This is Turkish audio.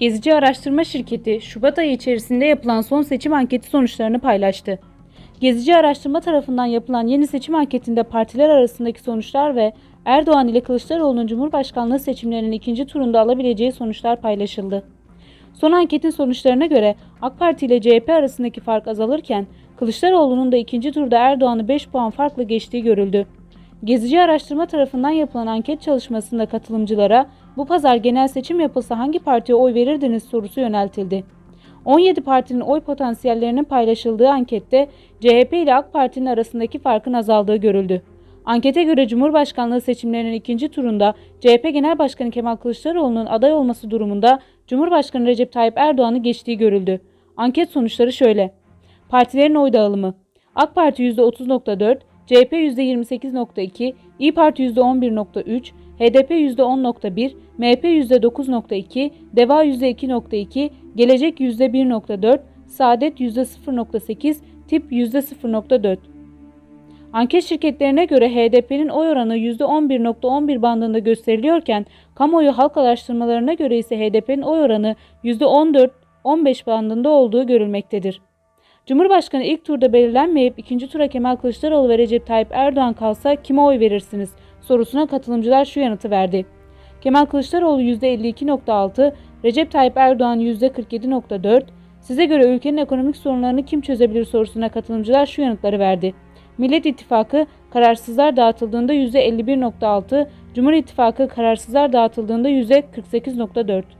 Gezici Araştırma Şirketi, Şubat ayı içerisinde yapılan son seçim anketi sonuçlarını paylaştı. Gezici Araştırma tarafından yapılan yeni seçim anketinde partiler arasındaki sonuçlar ve Erdoğan ile Kılıçdaroğlu'nun Cumhurbaşkanlığı seçimlerinin ikinci turunda alabileceği sonuçlar paylaşıldı. Son anketin sonuçlarına göre AK Parti ile CHP arasındaki fark azalırken Kılıçdaroğlu'nun da ikinci turda Erdoğan'ı 5 puan farklı geçtiği görüldü. Gezici Araştırma tarafından yapılan anket çalışmasında katılımcılara bu pazar genel seçim yapılsa hangi partiye oy verirdiniz sorusu yöneltildi. 17 partinin oy potansiyellerinin paylaşıldığı ankette CHP ile AK Parti'nin arasındaki farkın azaldığı görüldü. Ankete göre Cumhurbaşkanlığı seçimlerinin ikinci turunda CHP Genel Başkanı Kemal Kılıçdaroğlu'nun aday olması durumunda Cumhurbaşkanı Recep Tayyip Erdoğan'ı geçtiği görüldü. Anket sonuçları şöyle. Partilerin oy dağılımı. AK Parti %30.4, CHP %28.2, İyi Parti %11.3, HDP %10.1, MHP %9.2, DEVA %2.2, Gelecek %1.4, Saadet %0.8, TİP %0.4. Anket şirketlerine göre HDP'nin oy oranı %11.11 bandında gösteriliyorken kamuoyu halk araştırmalarına göre ise HDP'nin oy oranı %14-15 bandında olduğu görülmektedir. Cumhurbaşkanı ilk turda belirlenmeyip ikinci tura Kemal Kılıçdaroğlu ve Recep Tayyip Erdoğan kalsa kime oy verirsiniz sorusuna katılımcılar şu yanıtı verdi. Kemal Kılıçdaroğlu %52.6, Recep Tayyip Erdoğan %47.4, size göre ülkenin ekonomik sorunlarını kim çözebilir sorusuna katılımcılar şu yanıtları verdi. Millet İttifakı kararsızlar dağıtıldığında %51.6, Cumhur İttifakı kararsızlar dağıtıldığında %48.4.